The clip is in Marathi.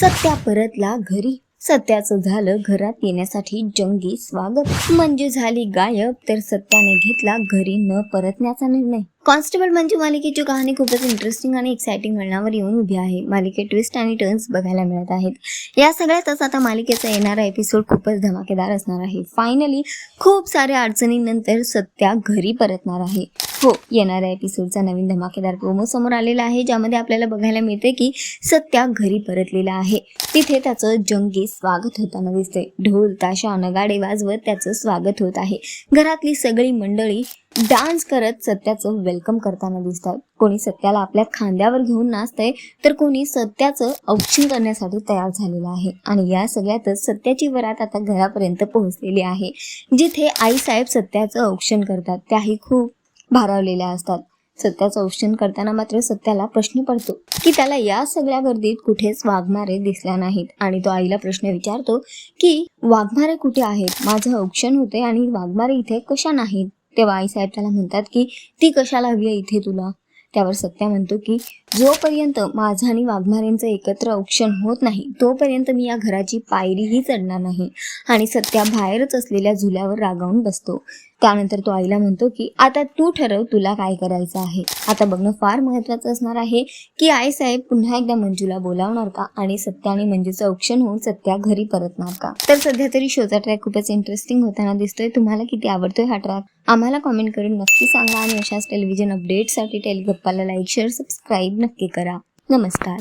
सत्या परतला घरी. सत्याचं झालं घरात येण्यासाठी जंगी स्वागत. म्हणजे झाली गायब तर सत्याने घेतला घरी न परतण्याचा निर्णय. कॉन्स्टेबल मंजू मालिकेची कहाणी खूपच इंटरेस्टिंग आणि एक्सायटिंग वळणावर येऊन उभी आहे. मालिकेत ट्विस्ट आणि टर्न्स बघायला मिळत आहेत. या सगळ्यातच आता मालिकेचा येणारा एपिसोड खूपच धमाकेदार असणार आहे. फायनली खूप साऱ्या अडचणींनंतर सत्या घरी परतणार आहे. हो येणाऱ्या एपिसोडचा नवीन धमाकेदार प्रोमो समोर आलेला आहे ज्यामध्ये आपल्याला बघायला मिळते की सत्या घरी परतलेला आहे. तिथे त्याचं जंगी स्वागत होताना दिसते ढोल ताशा नगाडे वाजवत त्याचं स्वागत होत आहे. घरातली सगळी मंडळी डान्स करत सत्याचं वेलकम करताना दिसतात. कोणी सत्याला आपल्या खांद्यावर घेऊन नाचतंय तर कोणी सत्याचं औक्षण करण्यासाठी तयार झालेलं आहे. आणि या सगळ्यातच सत्याची वरात आता घरापर्यंत पोहोचलेली आहे जिथे आई साहेब सत्याचं औक्षण करतात. त्याही खूप भारावलेल्या असतात. सत्याचं औक्षण करताना मात्र सत्याला प्रश्न पडतो की त्याला या सगळ्या गर्दीत कुठेच वाघमारे दिसल्या नाहीत. आणि तो आईला प्रश्न विचारतो की वाघमारे कुठे आहेत? माझं औक्षण होते आणि वाघमारे इथे कशा नाहीत? तेव्हा आईसाहेब त्याला म्हणतात की ती कशाला हवी आहे इथे तुला? त्यावर सत्या म्हणतो की जोपर्यंत माझा आणि वाघमारेंचं एकत्र औक्षण होत नाही तोपर्यंत मी या घराची पायरीही चढणार नाही. आणि सत्या बाहेरच असलेल्या झुल्यावर रागावून बसतो. त्यानंतर तो आईला म्हणतो की आता तू ठरव तुला काय करायचं आहे. आता बघणं फार महत्वाचं असणार आहे की आई साहेब पुन्हा एकदा मंजूला बोलावणार का आणि सत्या आणि मंजूचं औक्षण होऊन सत्या घरी परतणार का? तर सध्या तरी शोचा ट्रॅक खूपच इंटरेस्टिंग होताना दिसतोय. तुम्हाला किती आवडतोय हा ट्रॅक आम्हाला कॉमेंट करून नक्की सांगा आणि अशाच टेलिव्हिजन अपडेटसाठी टेलिगप्पाला लाईक शेअर सबस्क्राईब नक्की करा. नमस्कार.